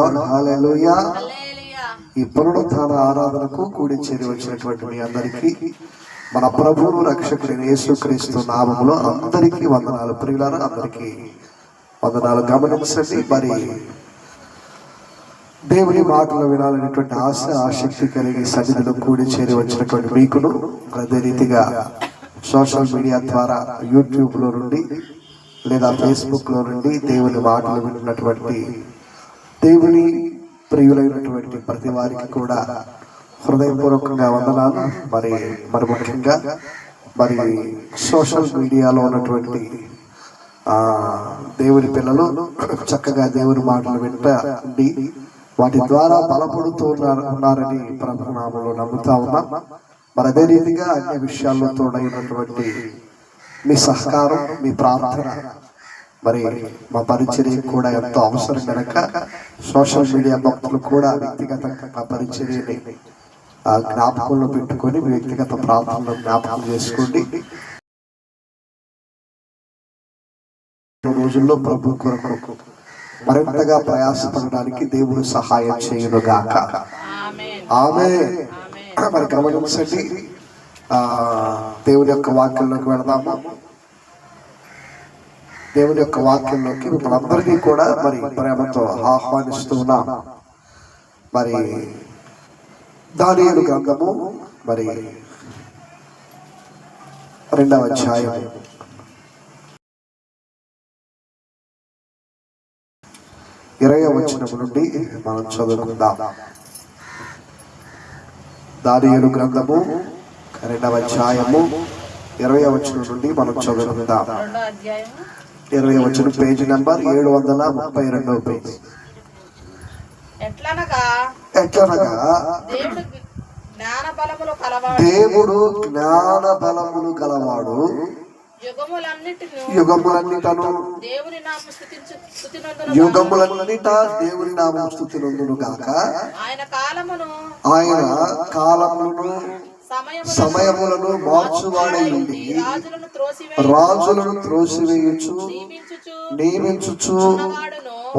హల్లెలూయా. హల్లెలూయా. ఈ పునరుత్థాన ఆరాధనకు కూడి చేరి వచ్చినటువంటి మీ అందరికీ మన ప్రభువును రక్షకుడైన యేసుక్రీస్తు నామములో అందరికీ వందనాలు. ప్రియులారా అందరికీ వందనాలు. గమనించండి మరి దేవుని మాటలు వినాలనేటువంటి ఆశ ఆసక్తి కలిగి సన్నిధిలో కూడి చేరి వచ్చినటువంటి మీకును అదే రీతిగా సోషల్ మీడియా ద్వారా యూట్యూబ్లో నుండి లేదా ఫేస్బుక్లో నుండి దేవుని మాటలు విన్నటువంటి దేవుని ప్రియులైనటువంటి ప్రతి వారికి కూడా హృదయపూర్వకంగా వందనాలు. మరి మరి ముఖ్యంగా మరి సోషల్ మీడియాలో ఉన్నటువంటి దేవుని పిల్లలు చక్కగా దేవుని మాటలు వింటండి. వాటి ద్వారా బలపడుతూ ఉన్నారని ప్రభునామంలో నమ్ముతా ఉన్నాం. మరి అదే రీతిగా అన్ని విషయాల్లో తోడైనటువంటి మీ సహకారం మీ ప్రార్థన మరి మా పరిచర్య కూడా ఎంతో అవసరం కనుక సోషల్ మీడియా భక్తులు కూడా వ్యక్తిగతంగా మా పరిచర్యని ఆ జ్ఞాపకంలో పెట్టుకొని మీ వ్యక్తిగత ప్రార్థనలో జ్ఞాపకం చేసుకోండి రోజుల్లో ప్రభు కొరకు మరింతగా ప్రయాసపడడానికి దేవుడు సహాయం చేయను గాక ఆమేన్. ఆమె. మరి గమనించండి ఆ దేవుని యొక్క వాక్యంలోకి వెళదాము దేవుని యొక్క వాక్యంలోకి మిమ్మల్ని అందరికీ కూడా మరి ప్రేమతో ఆహ్వానిస్తూ ఉన్నాం. మరి దానియలు గ్రంథము మరి రెండవ అధ్యాయం. ఇరవై వచనము నుండి మనం చదువుకుందాం. దానియలు గ్రంథము రెండవ అధ్యాయము ఇరవై వచ్చిన నుండి మనం చదువుకుందాం. ఇరవై వచ్చిన పేజీ నెంబర్ ఏడు వందల ముప్పై రెండవ పేజీ. ఎట్లనగా? దేవుడు జ్ఞాన బలములు కలవాడు యుగములన్నిటిని దేవుని నామ స్థుతినందున యుగములన్నిట దేవుని నామం స్థుతి నందును గాక ఆయన కాలమును ఆయన కాలములను సమయమును సమయములను మార్చువాడై ఉండి రాజులను త్రోసివేయచ్చు నియమించుచు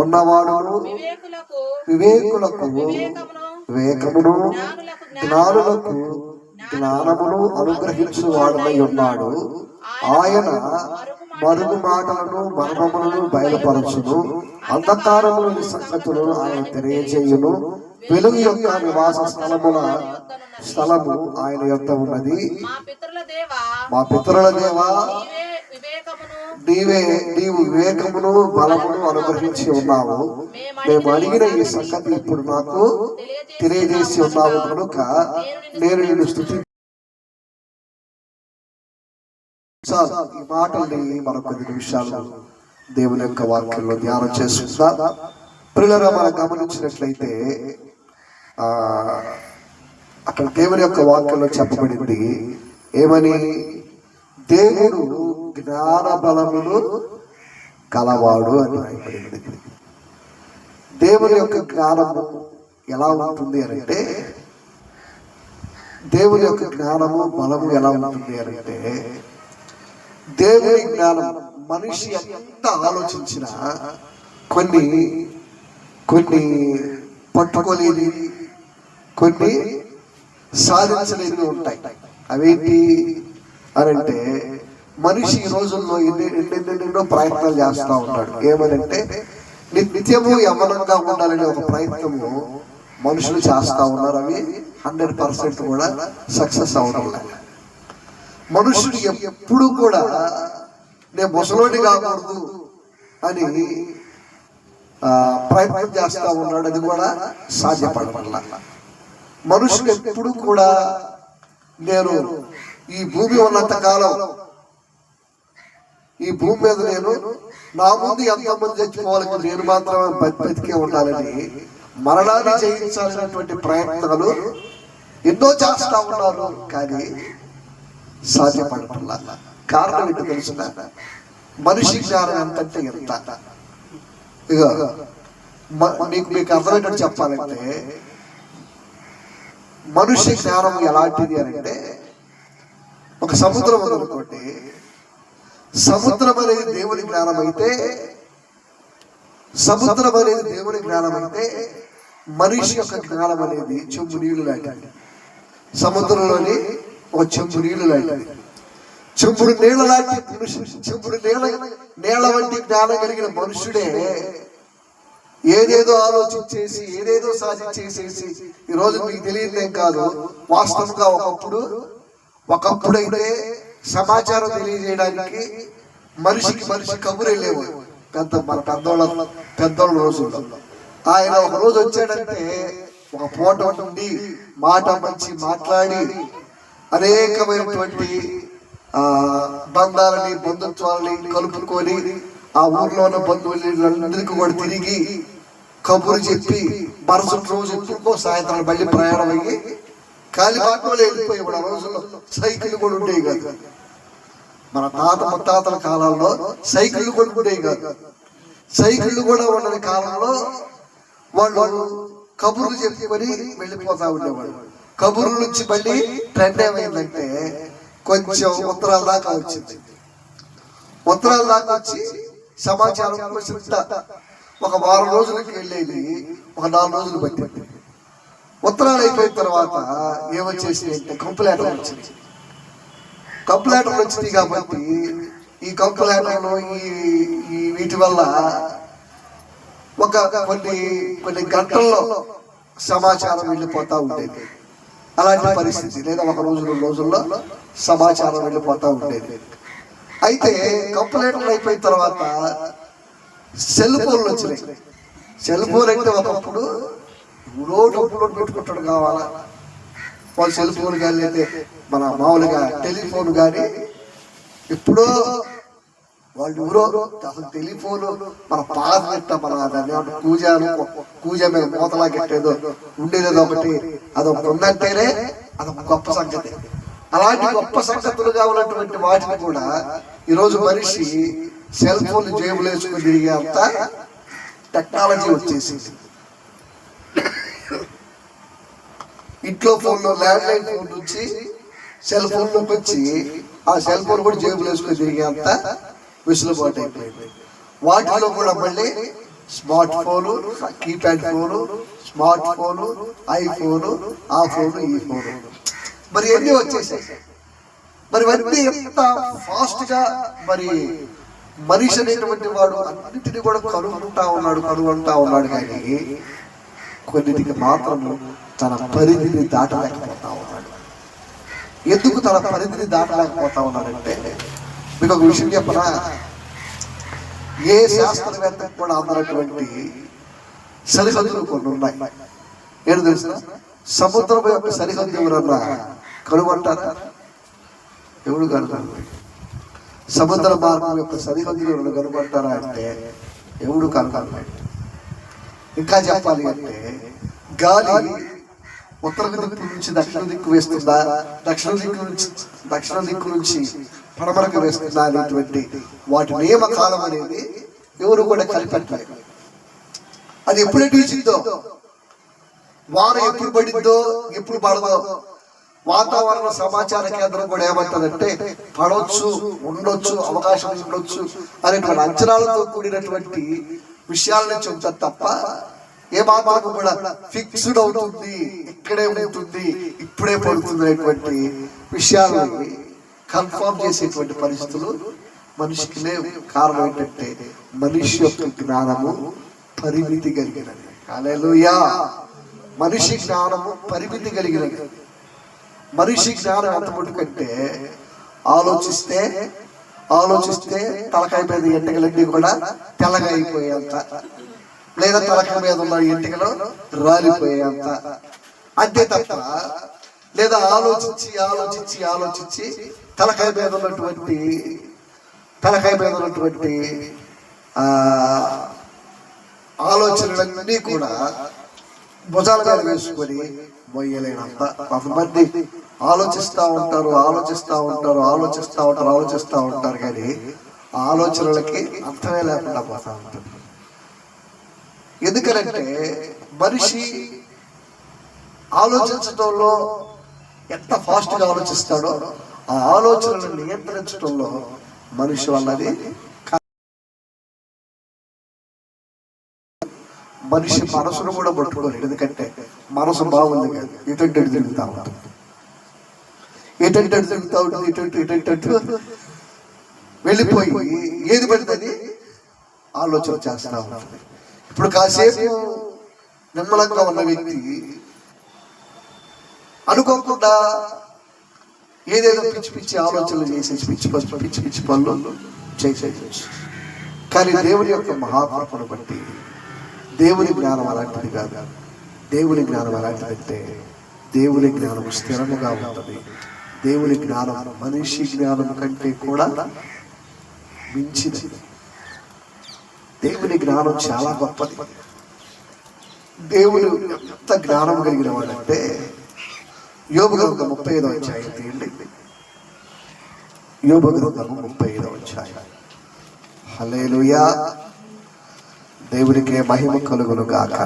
ఉన్నవాడు వివేకులకు వివేకమును జ్ఞానులకు జ్ఞానులకు జ్ఞానమును అనుగ్రహించు వాడనై ఉన్నాడు. ఆయన మరుగు మాటలను మర్మములను బయలుపరచును. అంధకారములోని సంగతులను ఆయన తెలియజేయును. వెలుగు యొక్క నివాస స్థలముల స్థలము ఆయన యొక్క ఉన్నది. మా పితరుల దేవా నీవే నీవే వివేకమును బలమును అనుగ్రహించి ఉన్నావు. మేము అడిగిన ఈ సంగతి ఇప్పుడు నాకు తెలియజేసి ఉన్నావు కనుక నేను నిన్ను స్థుతి చాలు ఈ మాటల్ని మన కొద్ది నిమిషాలు దేవుని యొక్క వాక్యంలో ధ్యానం చేసుకుందా. పిల్లలు మనం గమనించినట్లయితే ఆ అక్కడ దేవుని యొక్క వాక్యంలో చెప్పబడింది ఏమని? దేవుడు జ్ఞాన బలములు కలవాడు అని రాయబడింది. దేవుని యొక్క జ్ఞానము ఎలా ఉంటుంది అని అంటే దేవుని యొక్క జ్ఞానము బలము ఎలా ఉంటుంది అని అంటే దేవుని జ్ఞానం మనిషి ఎంత ఆలోచించినా కొన్ని కొన్ని పట్టుకోలేని కొన్ని సాధించలేనివి ఉంటాయి. అవేంటి అని అంటే మనిషి ఈ రోజుల్లో ఎన్ని ఎన్నెన్నెన్నో ప్రయత్నాలు చేస్తూ ఉంటాడు. ఏమనంటే నిత్యము యమనంగా ఉండాలనే ఒక ప్రయత్నము మనుషులు చేస్తూ ఉన్నారు. అవి హండ్రెడ్ పర్సెంట్ కూడా సక్సెస్ అవడం లేదు మనుషుడు ఎప్పుడు కూడా నేను ముసలోడి కాకూడదు అని ప్రయత్నం చేస్తా ఉన్నాడు. అది కూడా సాధ్యపడమల్లా మనుషుడు ఎప్పుడు కూడా నేను ఈ భూమి ఉన్నంత కాలం ఈ భూమి మీద నేను నా ముందు ఎంతమంది చచ్చిపోవాలి నేను మాత్రమే బతికే ఉండాలని మరణాన్ని చేయించాల్సినటువంటి ప్రయత్నాలు ఎన్నో చేస్తా ఉన్నారు. కానీ సాధ్యపడటంలా కారణం ఏంటో తెలుసిన? మనిషి జ్ఞానం ఎంతంటే ఎంత? ఇక మ- మీకు మీకు అర్థమయ్యేటట్టు చెప్పాలంటే మనుష్య జ్ఞానం ఎలాంటిది అని అంటే ఒక సముద్రం ఉందనుకోండి సముద్రం అనేది దేవుని జ్ఞానం అయితే సముద్రం అనేది దేవుని జ్ఞానం అయితే మనిషి యొక్క జ్ఞానం అనేది చెంబు నీళ్ళు లాంటి సముద్రంలోని ఒక చెంబు నీళ్ళు లాంటిది. చెంబుడు నీళ్ళ లాంటి మనుషుడు చెంబుడు నీళ్ళ నీళ్ళ వంటి జ్ఞానం కలిగిన మనుషుడే ఏదేదో ఆలోచించేసి ఏదేదో సాధించేసేసి ఈ రోజు మీకు తెలియదేం కాదు. వాస్తవంగా ఒకప్పుడు ఒకప్పుడైతే సమాచారం తెలియజేయడానికి మనిషికి మనిషి కబురు లేవు పెద్ద మన పెద్దోళ్ళ పెద్దోళ్ళ రోజుల్లో. ఆయన ఒక రోజు వచ్చాడంటే ఒక ఫోటో ఉండి మాట మంచి మాట్లాడి అనేకమైనటువంటి బంధాలని బంధుత్వాలని కలుపుకొని ఆ ఊర్లో ఉన్న బంధువులందరికీ కూడా తిరిగి కబురు చెప్పి మరుసటి రోజు ఎప్పుడుకో సాయంత్రం మళ్ళీ ప్రయాణం అయ్యి కాలిపాటలో వెళ్ళిపోయేవాడు ఆ రోజుల్లో సైకిల్ కూడా ఉండేవి కాదు. మన తాత ముత్తాతల కాలంలో సైకిళ్ళు కూడా ఉండేవి కాదు. సైకిళ్ళు కూడా ఉండని కాలంలో వాళ్ళు కబుర్లు చెప్పుకొని వెళ్ళిపోతా ఉండేవాడు కబురు నుంచి మళ్ళీ ట్రెండ్ ఏమైందంటే కొంచెం ఉత్తరాల దాకా వచ్చింది. ఉత్తరాల దాకా వచ్చి సమాచారం కొంచెం ఒక వారం రోజులకి వెళ్ళేది ఒక నాలుగు రోజులు పట్టింది. ఉత్తరాలు అయిపోయిన తర్వాత ఏమొచ్చేసింది అంటే కంప్లైంట్ వచ్చింది కంప్లైంట్లు వచ్చింది కాబట్టి ఈ కంప్లైంట్లు ఈ ఈ వీటి వల్ల ఒక కొన్ని కొన్ని గంటల్లో సమాచారం వెళ్ళిపోతా ఉండేది. అలాంటి పరిస్థితి లేదా ఒక రోజు రెండు రోజుల్లో సమాచారం వెళ్ళిపోతూ ఉండేది. అయితే కంప్లైంట్లు అయిపోయిన తర్వాత సెల్ ఫోన్లు వచ్చినాయి. సెల్ ఫోన్ అయితే ఒకప్పుడు ఎవరో అప్లోడ్ పెట్టుకుంటాడు కావాలా? వాళ్ళు సెల్ ఫోన్ కానీ లేదా మన మామూలుగా టెలిఫోన్ కానీ ఎప్పుడో వాళ్ళు ఎవరో అసలు టెలిఫోన్ మన పాత పెట్ట మన దాన్ని పూజ కూజాను కూజ మీద మూతలా కట్టేదో ఉండేదేదో ఒకటి. అదొకటి ఉందంటేనే అదొక గొప్ప సంగతి. అలాంటి గొప్ప సంగతులుగా ఉన్నటువంటి వాటిని కూడా ఈరోజు మనిషి సెల్ ఫోన్ జేబులు వేసుకుని తిరిగే అంత టెక్నాలజీ వచ్చేసింది. ఇంట్లో ఫోన్లో ల్యాండ్ లైన్ ఫోన్ నుంచి సెల్ ఫోన్లోకి వచ్చి ఆ సెల్ ఫోన్ కూడా జేబులు తిరిగే అంత వెసులుబాటు అయిపోయింది. వాటిలో కూడా మళ్ళీ smart phone keypad phone smart phone iPhone ఆ ఫోను ఈ ఫోను. మరి ఎన్ని వచ్చేసాయి. మరి ఇవన్నీ ఎంత ఫాస్ట్గా మరి మనిషి అనేటువంటి వాడు అన్నిటిని కూడా కనుగొంటా ఉన్నాడు కనుగొంటా ఉన్నాడు కానీ కొన్నిటికి మాత్రం తన పరిధిని దాటలేకపోతా ఉన్నాడు. ఎందుకు తన పరిధిని దాటలేకపోతా ఉన్నాడంటే మీకు ఒక విషయం చెప్పనా? ఏ శాస్త్రవేత్తకు కూడా అందనటువంటి సరిహద్దులు కొన్ని ఉన్నాయి. ఏంటి తెలుసా? సముద్రం యొక్క సరిహద్దు ఎవరన్నా కనుగొంటారా? ఎవరు కనుగొంటారు? సముద్ర మార్గం యొక్క సరిహద్దులు ఎవరు కనుగొంటారా అంటే ఎవడు కనుగొన్నాడు ఇంకా చెప్పాలి అంటే గాలి ఉత్తర దిక్కు నుంచి దక్షిణ దిక్కు వేస్తుందా? దక్షిణ దిక్కు నుంచి దక్షిణ దిక్కు నుంచి పడమరకు వేస్తుందా అనేటువంటి వాటి నియమకాలం అనేది ఎవరు కూడా కనిపెట్టలేదు. అది ఎప్పుడు వీచిందో వాన ఎప్పుడు పడిందో ఎప్పుడు పడదో వాతావరణ సమాచార కేంద్రం కూడా ఏమంటుందంటే పడవచ్చు ఉండొచ్చు అవకాశం ఉండొచ్చు అనేటువంటి అంచనాలతో కూడినటువంటి విషయాలను చెబుతారు తప్ప ఏ మాత్రం కూడా ఫిక్స్డ్ అవుతుంది ఇక్కడే ఉంటుంది ఇప్పుడే పడుతుంది అనేటువంటి విషయాలు కన్ఫర్మ్ చేసేటువంటి పరిస్థితులు మనిషికి లేవు కారణం ఏంటంటే మనిషి యొక్క జ్ఞానము పరిమితి కలిగినది. హల్లెలూయా. మనిషి జ్ఞానము పరిమితి కలిగినది. మనిషి జ్ఞానం ఎంత కంటే ఆలోచిస్తే ఆలోచిస్తే తలకాయ మీద ఎంటకలన్నీ కూడా తెల్లగా అయిపోయేంత లేదా తలకాయ మీద ఉన్న ఎంటకలు రాలిపోయేంత. అంతే తప్ప లేదా ఆలోచించి ఆలోచించి ఆలోచించి తలకాయ మీద ఉన్నటువంటి తలకాయ మీద ఉన్నటువంటి ఆలోచనలన్నీ కూడా భుజాల మీద వేసుకొని మొయ్యలేనంత కొంతమంది ఆలోచిస్తూ ఉంటారు ఆలోచిస్తూ ఉంటారు ఆలోచిస్తూ ఉంటారు ఆలోచిస్తూ ఉంటారు కానీ ఆ ఆలోచనలకి అర్థమే లేకుండా పోతా ఉంటుంది. ఎందుకనంటే మనిషి ఆలోచించడంలో ఎంత ఫాస్ట్గా ఆలోచిస్తాడో ఆ ఆలోచనలను నియంత్రించడంలో మనిషి అన్నది మనిషి మనసును కూడా పట్టుకోలేడు. ఎందుకంటే మనసు బాగుంది కాదు. ఇటంటే తిరుగుతా ఉంటుంది. ఎటువంటి అటు తిరుగుతా ఉంటుంది. ఎటువంటి ఇటంటే వెళ్ళిపోయి ఏది పడుతుంది ఆలోచన చేస్తా ఉంటుంది. ఇప్పుడు కాసేపు నిమ్మలంగా ఉన్న వ్యక్తి అనుకోకుండా ఏదేదో పిచ్చి పిచ్చి ఆలోచనలు చేసేసి పిచ్చి పచ్చి పిచ్చి పిచ్చి పనులు చేసేయచ్చు కానీ దేవుని యొక్క మహాత్మను బట్టి దేవుని జ్ఞానం అలాంటిది కాదు. దేవుని జ్ఞానం అలాంటిదంటే దేవుని జ్ఞానం స్థిరముగా ఉంటుంది. దేవుని జ్ఞానం మనిషి జ్ఞానం కంటే కూడా మించినది. దేవుని జ్ఞానం చాలా గొప్పది. దేవుడు ఎంత జ్ఞానం కలిగిన వాడంటే యోగ ముప్పై ఐదో అధ్యాయం తీయండి యోగ గ్రంథము ముప్పై ఐదో అధ్యాయం హలేలుయా దేవునికి మహిమ కలుగును గాక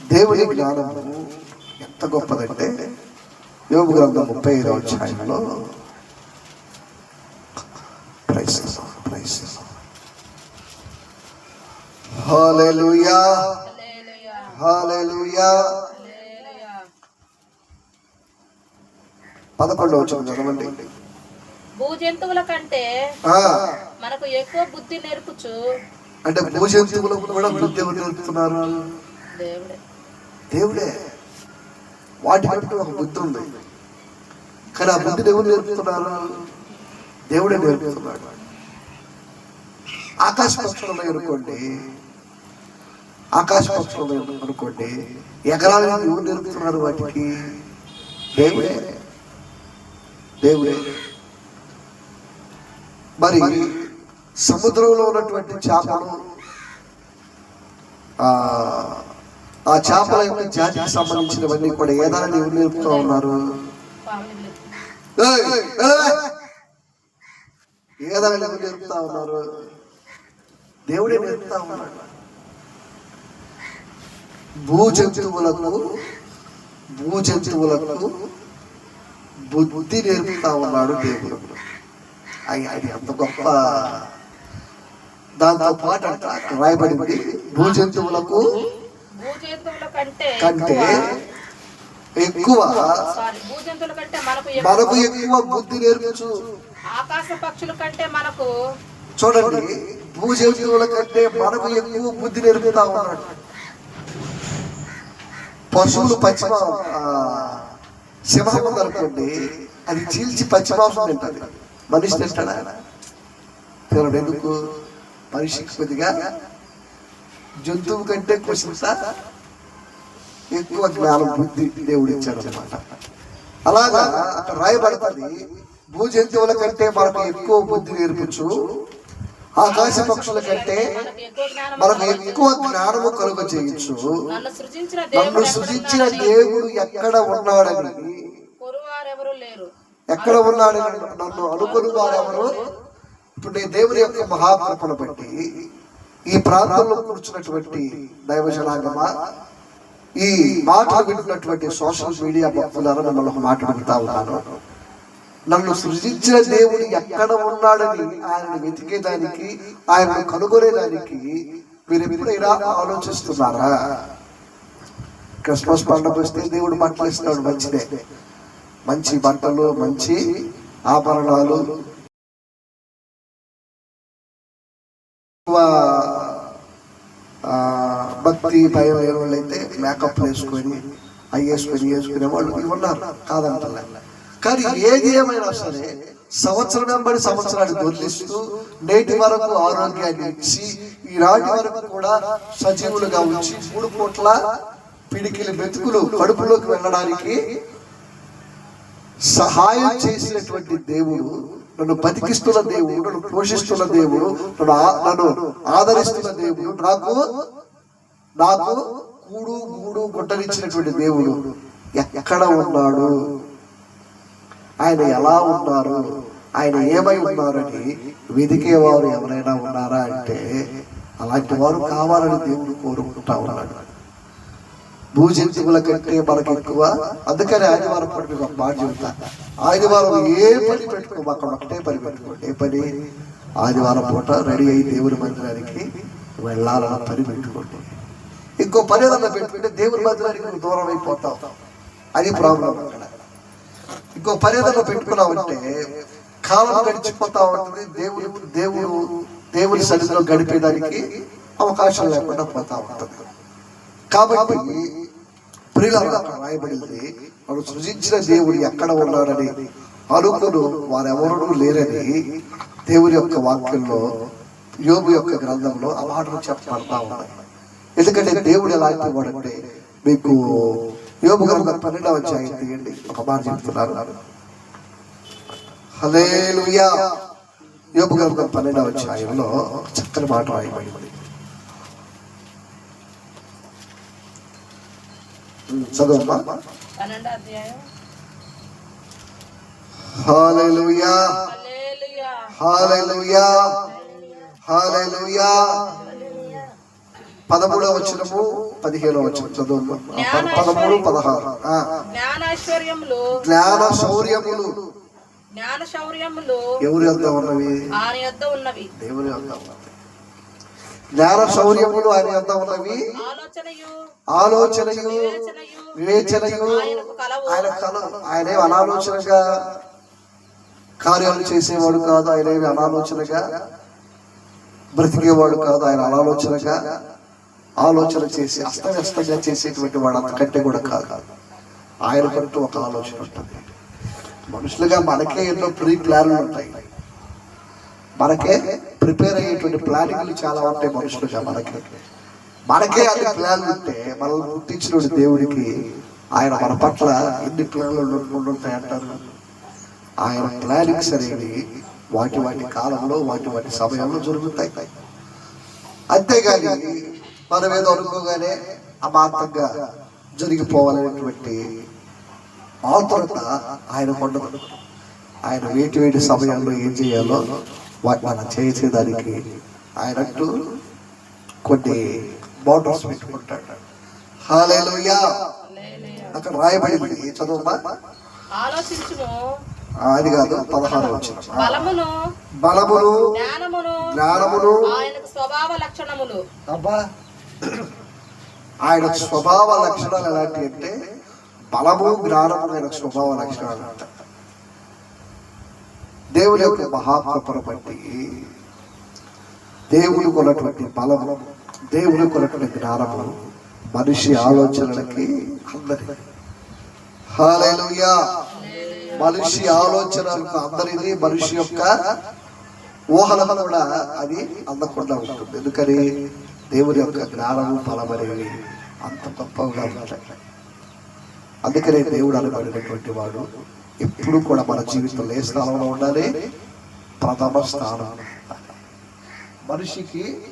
దేవుని జ్ఞానము ఎంత గొప్పదంటే యోగ గ్రంథం ముప్పై ఐదో అధ్యాయంలో హల్లెలూయా హల్లెలూయా. పదకొండవ వచ్చిన చదవండి. భూజంతువుల కంటే మనకు ఎక్కువ బుద్ధి నేర్పుచు. అంటే భూజంతువులకు కూడా బుద్ధి ఎవరు నేర్పుతున్నారు. దేవుడే. దేవుడే. వాటికంటూ ఒక బుద్ధి ఉంది. కానీ ఆ బుద్ధిని ఎవరు నేర్పుతున్నారు. దేవుడే నేర్పుతున్నాడు. ఆకాశ పక్షులు అనుకోండి. ఆకాశ పక్షులు అనుకోండి. ఎకరాలు ఎవరు నేర్పుతున్నారు వాటికి? దేవుడే. దేవుడే. మరి సముద్రంలో ఉన్నటువంటి చేపలు ఆ చేపల యొక్క జాతికి సంబంధించినవన్నీ కూడా ఏదైనా ఎవరు నేర్పుతూ ఉన్నారు. ఏదైనా ఏయ్, నేర్పుతా ఉన్నారు. దేవుడే నేర్పుతా ఉన్నాడు. భూ జంతువులకు భూ జంతువులకు బుద్ధి నేర్పుతా ఉన్నాడు దేవుడు. అది అంత గొప్ప. దాంతో పాటు రాయబడింది భూ జంతువులకు కంటే ఎక్కువ మనకు ఎక్కువ బుద్ధి నేర్పించు. ఆకాశ పక్షుల కంటే మనకు చూడండి భూ జంతువుల కంటే మనకు ఎక్కువ బుద్ధి నేర్పుతా ఉన్నాడు. పశువులు పశ్చిమ సింహం ఉందనుకోండి అది చీల్చి పశ్చిమాంసం తింటుంది. మనిషి తింటాడా? తినడు ఎందుకు? మనిషికి కొద్దిగా జంతువు కంటే కుసింత ఎక్కువ జ్ఞానం బుద్ధి దేవుడు ఇచ్చాడు అనమాట అలాగా అక్కడ రాయబడుతుంది భూ జంతువుల కంటే మనకు ఎక్కువ బుద్ధి నేర్పించు. ఆకాశ పక్షుల కంటే మనకు ఎక్కువ జ్ఞానము కలుగ చేయొచ్చు నన్ను సృజించిన దేవుడు ఎక్కడ ఉన్నాడని ఎక్కడ ఉన్నాడని నన్ను అనుకుని వారెవరు ఇప్పుడు నేను దేవుని యొక్క మహాకృపను బట్టి ఈ ప్రాంతంలో కూర్చున్నటువంటి దైవ జనాంగమా ఈ మాటలు వింటున్నటువంటి సోషల్ మీడియా భక్తులను మిమ్మల్ని ఒక మాట అడుగుతా ఉన్నాను. నన్ను సృజించిన దేవుడు ఎక్కడ ఉన్నాడని ఆయనను వెతికేదానికి ఆయనను కనుగొనేదానికి మీరు ఎప్పుడైనా ఆలోచిస్తున్నారా? క్రిస్మస్ పండుగ వస్తే దేవుడు బట్టలు ఇస్తాడు మంచిదే. మంచి బట్టలు మంచి ఆభరణాలు. ఆ, భక్తి భయం అయిన వాళ్ళైతే మేకప్ వేసుకొని అవి వేసుకొని వేసుకునే వాళ్ళు ఉన్నారు. కాదంటలే. కానీ ఏది ఏమైనా సరే సంవత్సరం వెంబడి సంవత్సరాన్ని దొర్లిస్తూ నేటి వరకు ఆరోగ్యాన్ని ఇచ్చి ఈనాటి వరకు కూడా సజీవులుగా ఉంచి మూడు పూట్ల పిడికిలి మెతుకులు కడుపులోకి వెళ్ళడానికి సహాయం చేసినటువంటి దేవుడు నన్ను బతికిస్తున్న దేవుడు నన్ను పోషిస్తున్న దేవుడు నన్ను నన్ను ఆదరిస్తున్న దేవుడు నాకు నాకు కూడు గూడు గుట్టనిచ్చినటువంటి దేవుడు ఎక్కడ ఉన్నాడు? ఆయన ఎలా ఉన్నారు? ఆయన ఏమై ఉన్నారని వెతికేవారు ఎవరైనా ఉన్నారా అంటే అలాంటి వారు కావాలని దేవుడు కోరుకుంటా ఉన్నాడు. భూజంతువుల కంటే మనకి ఎక్కువ అందుకని ఆదివారం పని మీకు ఒక మాట చెబుతా. ఆదివారం ఏ పని పెట్టుకో అక్కడ ఒకటే పని పెట్టుకోండి ఏ పని? ఆదివారం పూట రెడీ అయ్యి దేవుడి మందిరానికి వెళ్ళాలన్న పని పెట్టుకోండి. ఇంకో పర్యటన పెట్టుకుంటే దేవుని మందిరానికి దూరం అయిపోతావు. అది ప్రాబ్లం అక్కడ. ఇంకో పరిరక్షణ పెట్టుకున్నా ఉంటే కాలం గడిచిపోతా ఉంటుంది దేవుడు దేవుడు దేవుని సన్నిధిలో గడిపేదానికి అవకాశం లేకుండా పోతా ఉంటుంది. కాబట్టి ప్రియుల రాయబడింది వాడు సృజించిన దేవుడు ఎక్కడ ఉన్నాడని అనుకును వారెవరూ లేరని దేవుని యొక్క వాక్యంలో యోగు యొక్క గ్రంథంలో ఆ మాటలు చెప్పబడతా ఉన్నాయి ఎందుకంటే దేవుడు ఎలాంటి వాడంటే మీకు యోగు గ్రంథం పన్నెండవ అధ్యాయం తీయండి. ఒక మాట చెప్తున్నారు. హలేలుయా యోగు గ్రంథం పన్నెండవ అధ్యాయంలో చక్కని మాట రాయబడింది చదువమ్మా. పన్నెండో అధ్యాయం. హల్లెలూయా. హల్లెలూయా. హల్లెలూయా. హల్లెలూయా. పదమూడవ వచనము పదిహేనవ వచనం. చదువు పదమూడు పదహారు. జ్ఞానైశ్వర్యములు జ్ఞాన శౌర్యములు జ్ఞాన శౌర్యములు ఎవరి వద్ద ఉన్నవి? ఆయన యొద్ద ఉన్నవి. దేవుని వద్ద జ్ఞాన శౌర్యములు ఆయన వద్ద ఉన్నవి? ఆలోచనయు. వివేచనయు. ఆయన కల ఆయన అనాలోచనగా కార్యాలు చేసేవాడు కాదు. ఆయన అనాలోచనగా బ్రతికేవాడు కాదు. ఆయన అనాలోచనగా ఆలోచన చేసి అస్తవ్యస్తంగా చేసేటువంటి వాడు అంతకంటే కూడా కాదు. ఆయన కంటూ ఒక ఆలోచన ఉంటుంది. మనుషులుగా మనకే ఎన్నో ప్రీ ప్లాన్లు ఉంటాయి. మనకే ప్రిపేర్ అయ్యేటువంటి ప్లానింగ్లు చాలా ఉంటాయి మనుషులుగా మనకి. మనకే అన్ని ప్లాన్లు ఉంటే మనల్ని గుర్తించిన దేవుడికి ఆయన మన పట్ల ఎన్ని ప్లాన్లు ఉంటాయి అంటారు ఆయన ప్లానింగ్స్ అనేవి వాటి వాటి కాలంలో వాటి వాటి సమయంలో జరుగుతాయి. అంతేగాని మనం ఏదో అనుకోగానే అమాంతంగా జరిగిపోవాలనేటువంటి ఆతురత ఆయన ఉండదు ఆయన వేటి వేటి సమయాల్లో ఏం చేయాలో వాటి మనం చేసేదానికి ఆయనట్టు కొన్ని మోటార్స్ పెట్టుకుంటాడు. హాలేలుయా. అక్కడ రాయబడింది. చదువుమా? ఆలోచించుము. అది కాదు పదహారు వచ్చిన బలమును బలమును జ్ఞానమును జ్ఞానమును. ఆయనకు స్వభావ లక్షణములు. అబ్బా! ఆయన స్వభావ లక్షణాలు ఎలాంటి అంటే బలము జ్ఞానము ఆయన స్వభావ లక్షణాలు అంట. దేవుని యొక్క మహాకృపను బట్టి దేవుని కొన్నటువంటి బలము దేవుని కొన్నటువంటి జ్ఞానము మనిషి ఆలోచనలకి అందరి హాలేలుయా మనిషి ఆలోచనలకు అందరిది మనిషి యొక్క ఊహలకు కూడా అది అందకుండా ఉంటుంది. ఎందుకని? దేవుని యొక్క జ్ఞానము ఫలమనేవి అంత గొప్పగా ఉంటాయి. అందుకనే దేవుడు అనబడినటువంటి వాడు ఎప్పుడు కూడా మన జీవితంలో ఏ స్థానంలో ఉండాలి? ప్రథమ స్థానం. మనిషికి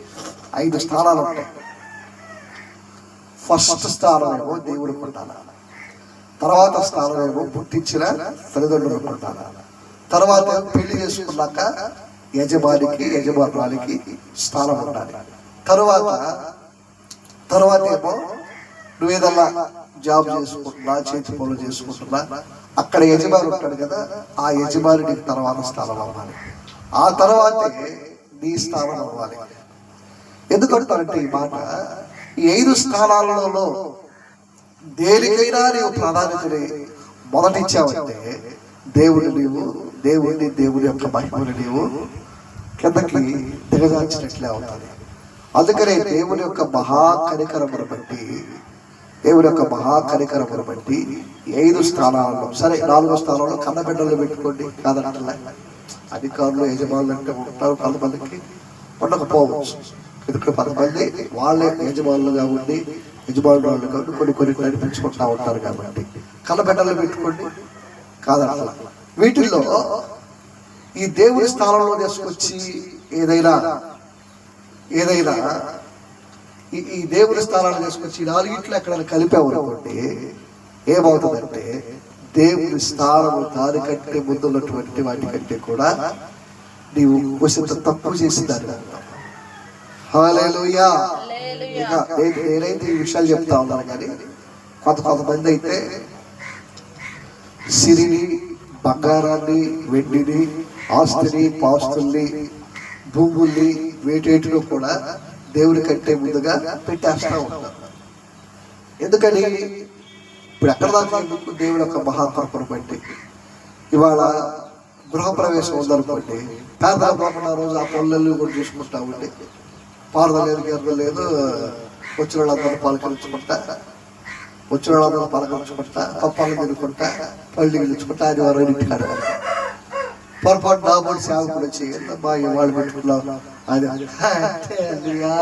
ఐదు స్థానాలు ఉంటాయి. ఫస్ట్ స్థానం ఏమో దేవుడికి తర్వాత స్థానం ఏమో పుట్టించిన తల్లిదండ్రులు ఉండాలి తర్వాత పెళ్ళి చేసుకున్నాక యజమానికి యజమానురాలికి స్థానం ఉండాలి. తర్వాత తర్వాత ఏమో నువ్వు ఏదన్నా జాబ్ చేసుకుంటున్నా చేతి పనులు చేసుకుంటున్నా అక్కడ యజమాని ఉంటాడు కదా ఆ యజమానికి తర్వాత స్థానం అవ్వాలి. ఆ తర్వాతే నీ స్థానం అవ్వాలి. ఎందుకంటారంటే ఈ మాట ఈ ఐదు స్థానాలలో దేనికైనా నీవు ప్రాధాన్యతని మొదటిచ్చావంటే దేవుడు నీవు దేవుడిని దేవుడి యొక్క మహిమని నీవు కిందకి దిగజార్చినట్లే అవుతుంది అందుకనే దేవుని యొక్క మహాకరికరమును బట్టి దేవుని యొక్క మహాకరికరమును బట్టి ఐదు స్థానాలలో సరే నాలుగో స్థానంలో కన్నబిడ్డలు పెట్టుకోండి కాదంటే అధికారులు యజమానులు అంటే ఉంటారు కొంతమందికి ఉండకపోవచ్చు. ఎందుకంటే కొంతమంది వాళ్ళే యజమానులుగా ఉండి యజమానులు వాళ్ళు కాబట్టి కొన్ని కొన్ని నడిపించుకుంటా ఉంటారు కాబట్టి. కన్నబిడ్డలు పెట్టుకోండి కాదట్లా వీటిల్లో ఈ దేవుని స్థానంలో తీసుకొచ్చి ఏదైనా ఏదైనా ఈ ఈ దేవుని స్థానాన్ని తీసుకొచ్చి నాలుగిట్లో ఎక్కడ కలిపామనుకోండి ఏమవుతుందంటే దేవుని స్థానము దానికంటే ముందున్నటువంటి వాటి కంటే కూడా నీవు కొంచెం తప్పు చేసిందని హాలేలుయా. ఇక నేను- నేనైతే ఈ విషయాలు చెప్తా ఉన్నాను కానీ కొంత కొంతమంది అయితే సిరిని బంగారాన్ని వెండిని ఆస్తిని పాస్తుల్ని భూముల్ని వేటేటిలో కూడా దేవుడి కంటే ముందుగా పెట్టేస్తా ఉంటారు ఎందుకని? ఇప్పుడు ఎక్కడ దాకా దేవుడు యొక్క మహాకృపను బట్టి ఇవాళ గృహప్రవేశం ఉందనుకోండి పేద బ్రాహ్మణ రోజు ఆ పనులలో కూడా చూసుకుంటా ఉంటే పారద లేదు గెరద లేదు వచ్చిన వాళ్ళందరూ పలకరించుకుంటా వచ్చిన వాళ్ళందరూ పలకరించుకుంటా పప్పాలు తినుకుంటా పళ్ళు గెలుచుకుంటా అది వారు ఇంటికాడ పొరపాటు డాబోడి సేవకుడు వచ్చి మా ఇవాళ పెట్టుకున్నాం అది అంటే అదిగా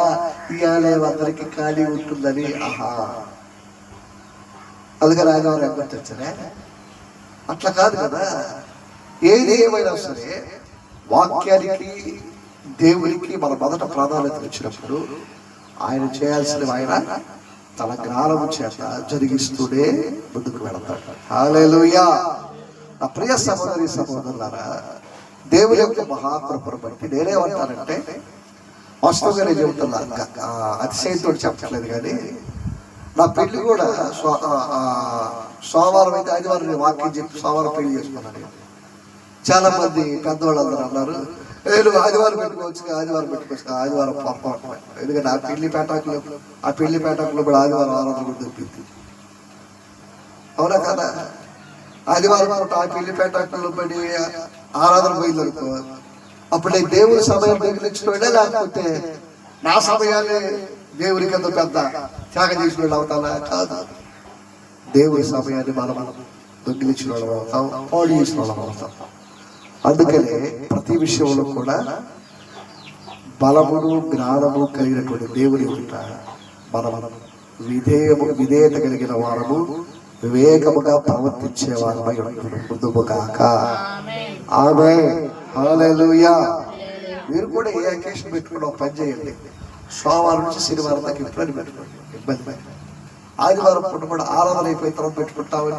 ఇవాళ అందరికి ఖాళీ ఉంటుందని. ఆహా. అందుకే ఆదివారం ఎక్కడ అట్లా కాదు కదా. ఏది ఏమైనా సరే వాక్యానికి దేవునికి మన మొదట ప్రాధాన్యత ఇచ్చినప్పుడు ఆయన చేయాల్సిన ఆయన తన జ్ఞానము చేత జరిగిస్తూనే ముందుకు వెళతాడు. హాలేలుయా నా ప్రియ సహోదరి సహోదరులారా దేవుని యొక్క మహాకృపను బట్టి నేనేమంటానంటే వాస్తవంగా నేను చెబుతున్నా అతిశయంతో చెప్పట్లేదు కానీ నా పెళ్ళి కూడా సోమవారం అయితే ఆదివారం నేను వాక్యం చెప్పి సోమవారం పెళ్ళి చేసుకున్నాను చాలా మంది పెద్దవాళ్ళు అందరూ అన్నారు నేను ఆదివారం పెట్టుకోవచ్చు ఆదివారం పెట్టుకోవచ్చు ఆదివారం పొరపాటు ఎందుకంటే ఆ పెళ్ళి పేటాకులు ఆ పెళ్ళి పేటాకులో కూడా ఆదివారం ఆరాధన కూడా దొరికింది. అవునా కదా? ఆదివారం పూట ఆ పెళ్ళి పేటాకులో పడి ఆరాధన పోయిందనుకో అప్పుడు నేను దేవుని సమయం తగిలించుకోడే లేకపోతే నా సమయాన్ని దేవునికి ఎంతో పెద్ద త్యాగం చేసిన వాళ్ళు అవుతానా? కాదు. దేవుని సమయాన్ని మనం దొంగిలించిన వాళ్ళం అవుతాం పాడు చేసిన వాళ్ళం అవుతాం. అందుకనే ప్రతి విషయంలో కూడా బలమును జ్ఞానము కలిగినటువంటి దేవుని ఉంట మనం విధేయము విధేయత కలిగిన వారము వివేకముగా ప్రవర్తించే వారమై కాక ఆమె హల్లెలూయా. మీరు కూడా ఏ అకేషన్ పెట్టుకుని ఒక పని చేయండి. సోమవారం నుంచి శనివారం దాకా ఎప్పుడని పెట్టుకోండి. ఇబ్బంది ఆదివారం పూట కూడా ఆరాధన అయిపోయిన తర్వాత పెట్టుకుంటామని